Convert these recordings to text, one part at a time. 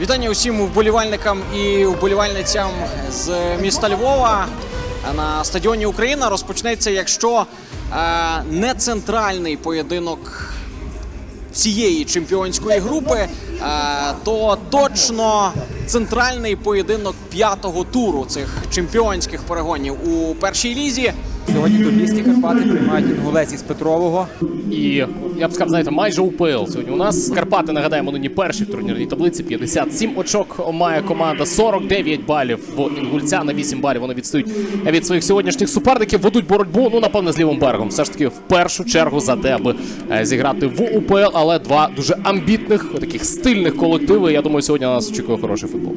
Вітання усім вболівальникам і вболівальницям з міста Львова. На стадіоні Україна розпочнеться, якщо е, не центральний поєдинок цієї чемпіонської групи, е, то точно центральний поєдинок п'ятого туру цих чемпіонських перегонів у першій лізі. Сьогодні Турбійські Карпати приймають інгулець із Петрового. І я б сказав, знаєте, майже УПЛ сьогодні. У нас Карпати, нагадаємо, нині перші в турнірній таблиці. 57 очок має команда, 49 балів в Інгульця. На 8 балів вони відстають від своїх сьогоднішніх суперників. Ведуть боротьбу, ну напевне, з лівим берегом. Все ж таки, в першу чергу за те, аби е, зіграти в УПЛ, але два дуже амбітних, таких стильних колективи. Я думаю, сьогодні на нас очікує хороший футбол.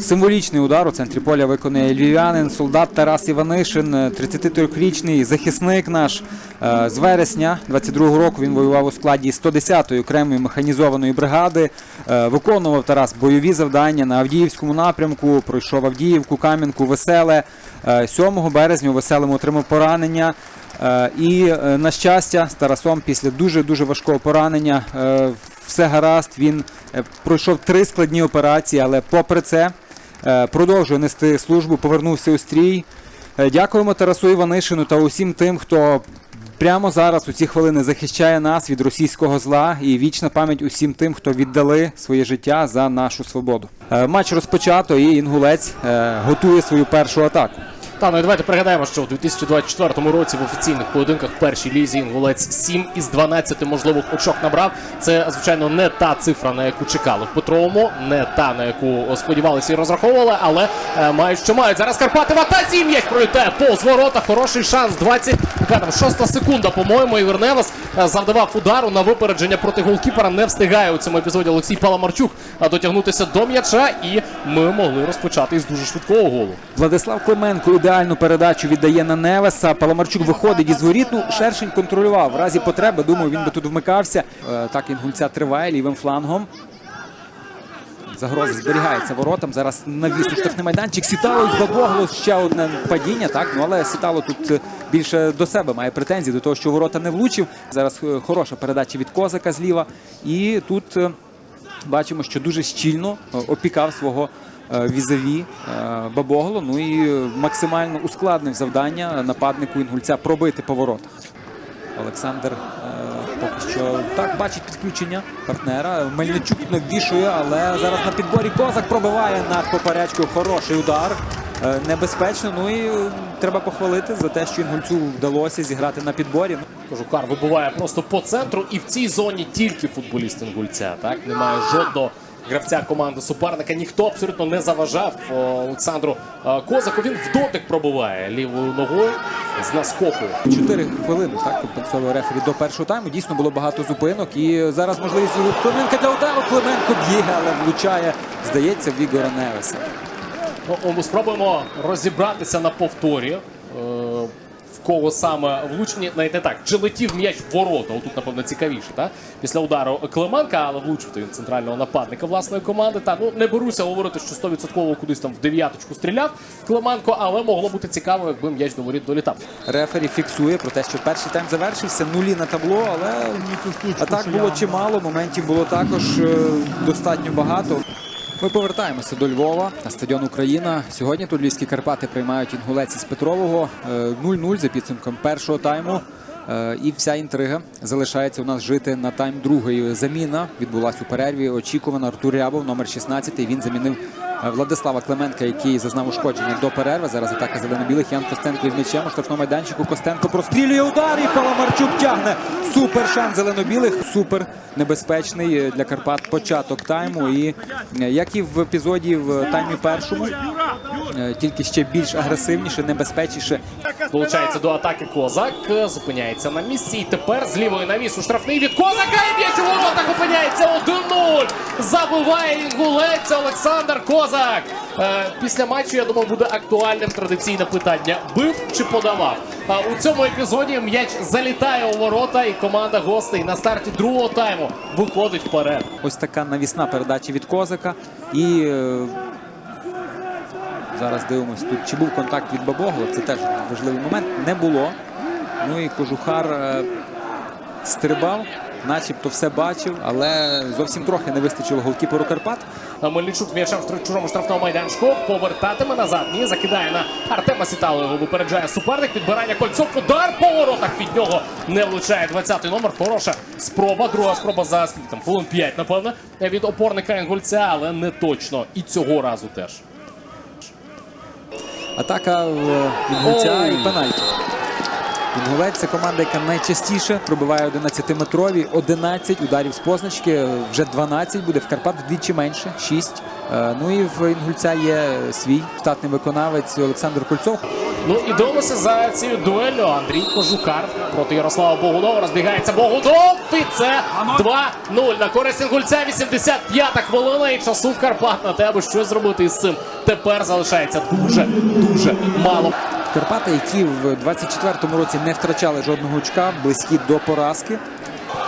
Символічний удар у центрі поля виконує львів'янин, солдат Тарас Іванишин, 33-річний захисник наш. Е, З вересня 22-го року він воював у складі 110-ї окремої механізованої бригади. Е, Виконував Тарас бойові завдання на Авдіївському напрямку, пройшов Авдіївку, Кам'янку, Веселе. Е, 7 березня у Веселому отримав поранення. Е, І, е, на щастя, з Тарасом після дуже-дуже важкого поранення е, все гаразд. Він е, пройшов три складні операції, але попри це е, продовжує нести службу, повернувся у стрій. Е, Дякуємо Тарасу Іванишину та усім тим, хто прямо зараз у ці хвилини захищає нас від російського зла і вічна пам'ять усім тим, хто віддали своє життя за нашу свободу. Е, Матч розпочато, і інгулець е, готує свою першу атаку. Та ну і давайте пригадаємо, що в 2024 році в офіційних поєдинках першій лізі інгулець 7 із 12 можливих очок набрав. Це звичайно не та цифра, на яку чекали в Петровому, не та на яку сподівалися і розраховували, але е, мають що мають. Зараз Карпати в атаці і м'яч пролітає повз ворота. Хороший шанс. 20, яка шоста секунда, по-моєму. Ігор Невес е, завдавав удару на випередження проти голкіпера. Не встигає у цьому епізоді Олексій Паламарчук е, дотягнутися до м'яча, і ми могли розпочати із дуже швидкого голу. Владислав Клименко ідеальну передачу віддає на Невеса. Паламарчук виходить із воріт. Ну, Шершень контролював. В разі потреби, думаю, він би тут вмикався. Е, Так інгульця триває лівим флангом. Загроза зберігається воротам. Зараз навіс у штрафний майданчик. Сітало з Бабогло ще одне падіння. Так, ну але Сітало тут е, більше до себе має претензії до того, що ворота не влучив. Зараз е, хороша передача від Козака зліва. І тут бачимо, що дуже щільно опікав свого е, візаві е, Бабогло. Ну і максимально ускладнив завдання нападнику інгульця пробити поворот. Олександр е, поки що так бачить підключення партнера. Мельничук навішує, але зараз на підборі Козак пробиває над поперечкою. Хороший удар. Небезпечно. Ну і треба похвалити за те, що інгульцю вдалося зіграти на підборі. Кожухар вибуває просто по центру, і в цій зоні тільки футболіст інгульця. Так немає жодного гравця команди суперника. Ніхто абсолютно не заважав о, Олександру е, Козаку. Він в дотик пробиває лівою ногою з наскоку. Чотири хвилини так компенсовує рефері до першого тайму. Дійсно було багато зупинок. І зараз можливість у Клименка для удару. Клименко б'є, але влучає, здається, в Ігора Невеса. Ну, спробуємо розібратися на повторі. В кого саме влучені, навіть не так, чи летів м'яч в ворота. Отут, напевно, цікавіше, так? Після удару Клименка, але влучив то він центрального нападника власної команди. Та ну не беруся говорити, що 100% кудись там в дев'яточку стріляв Клименко, але могло бути цікаво, якби м'яч до воріт долітав. Рефері фіксує про те, що перший тайм завершився. Нулі на табло, але атак було чимало. Моментів було також е, достатньо багато. Ми повертаємося до Львова на стадіон Україна. Сьогодні тут Львівські Карпати приймають інгулець із Петрового Е, 0-0 за підсумком першого тайму. Е, І вся інтрига залишається у нас жити на тайм другої. Заміна відбулася у перерві. Очікувана Артур Рябов, номер 16. Він замінив е, Владислава Клименка, який зазнав ушкодження до перерви. Зараз атака зелено-білих. Ян Костенко із м'ячем штрафному майданчику. Костенко прострілює удар і Паламарчук тягне. Супер шанс зелено-білих. Супер небезпечний е, для Карпат початок тайму. І е, як і в епізоді в таймі першому, е, тільки ще більш агресивніше, небезпечніше. Долучається до атаки Козак, е, зупиняється на місці. І тепер з лівої навіс у штрафний від Козака. І м'яч у воротах опиняється 1-0. Забиває інгулець Олександр Козак. Е, Після матчу, я думаю, буде актуальним традиційне питання: бив чи подавав? А у цьому епізоді м'яч залітає у ворота, і команда гостей на старті другого тайму виходить вперед. Ось така навісна передача від Козака. І е, зараз дивимось тут, чи був контакт від Бабогло. Це теж важливий момент. Не було. Ну і Кожухар е, стрибав, начебто все бачив, але зовсім трохи не вистачило голкіперу Карпат. Мельничук м'ячем в чужому штрафному майданчику. Повертатиме назад. Ні, закидає на Артема Сітало. Його випереджає суперник. Підбирання кольцов. Удар по воротах від нього не влучає. 20-й номер. Хороша спроба. Друга спроба за скільки хвилин 5, напевно, від опорника Інгульця, але не точно. І цього разу теж. Атака е, від гульця і пенальті. Інгулець це команда, яка найчастіше пробиває 11-метрові. 11 ударів з позначки, вже 12 буде. В Карпат вдвічі менше, 6. Е, Ну і в Інгульця є свій штатний виконавець Олександр Кольцов. Ну і дивимося за цією дуеллю. Андрій Кожукар проти Ярослава Богунова. Розбігається Богунов. І це 2-0 на користь Інгульця. 85-та хвилина і часу в Карпат на тебе щось зробити із цим. Тепер залишається дуже дуже мало. Карпати, які в 24-му році не втрачали жодного очка, близькі до поразки.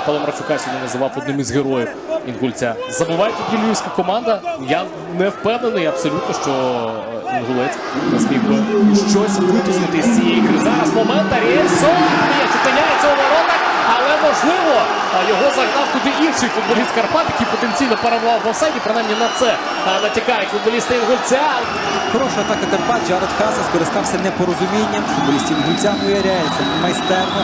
Паламарчука сьогодні називав одним із героїв Інгульця. Забуває тоді львівська команда. Я не впевнений абсолютно, що е, Інгулець зміг би щось витиснути з цієї ігри. Зараз момент Аріельсон м'яч опиняється у воротах, але можливо а, його загнав туди інший футболіст Карпат, який потенційно перебував в офсайді. Принаймні на це натякають футболісти Інгульця. Хороша атака Карпат. Джаред Хаса скористався непорозумінням футболістів Гульця. Ну і майстерно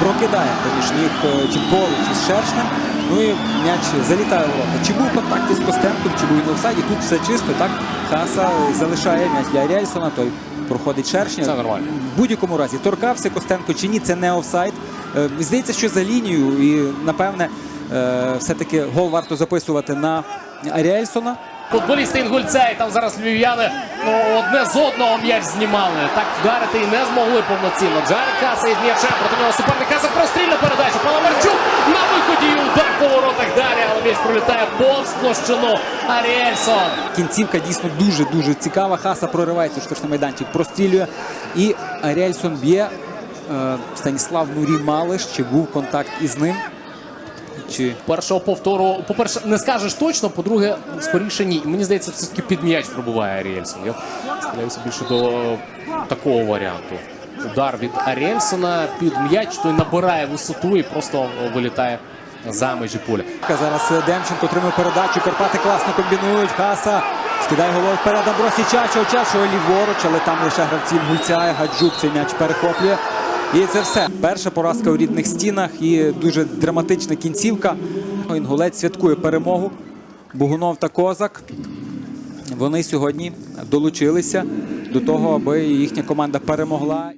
прокидає поміж ніг е, із Шершнем. Ну і м'яч залітає в ворота. Чи був контакт із Костенком, чи був він офсайді. Тут все чисто. Так Хаса залишає м'яч для Аріельсона. Той проходить Шершня. Це нормально. В будь-якому разі торкався Костенко чи ні, це не офсайд. Е, Здається, що за лінією, і напевне, е, все-таки гол варто записувати на Аріельсона. Футболісти Інгульця, і там зараз львів'яни ну, одне з одного м'яч знімали. Так вдарити і не змогли повноцінно. Джаред Каса із м'ячем проти нього суперник Каса прострільна передача. Паламарчук на виході і удар по воротах далі, але м'яч пролітає повз площину. Аріельсон. Кінцівка дійсно дуже дуже цікава. Хаса проривається у штрафний майданчик, прострілює. І Аріельсон б'є. Е, Станіслав Нурі Малиш. Чи був контакт із ним? Чи Першого повтору, по-перше, не скажеш точно, по-друге, скоріше ні. Мені здається, все таки під м'яч пробуває Аріельсон. Я стріляюся більше до такого варіанту. Удар від Аріельсона під м'яч, той набирає висоту і просто вилітає за межі поля. зараз Демченко отримує передачу. Карпати класно комбінують. Хаса скидає головою вперед. Амбросій Чачо, Чачо ліворуч, але там лише гравці Гульця. Гаджук цей м'яч перехоплює. І це все. Перша поразка у рідних стінах і дуже драматична кінцівка. Інгулець святкує перемогу. Бугунов та Козак. Вони сьогодні долучилися до того, аби їхня команда перемогла.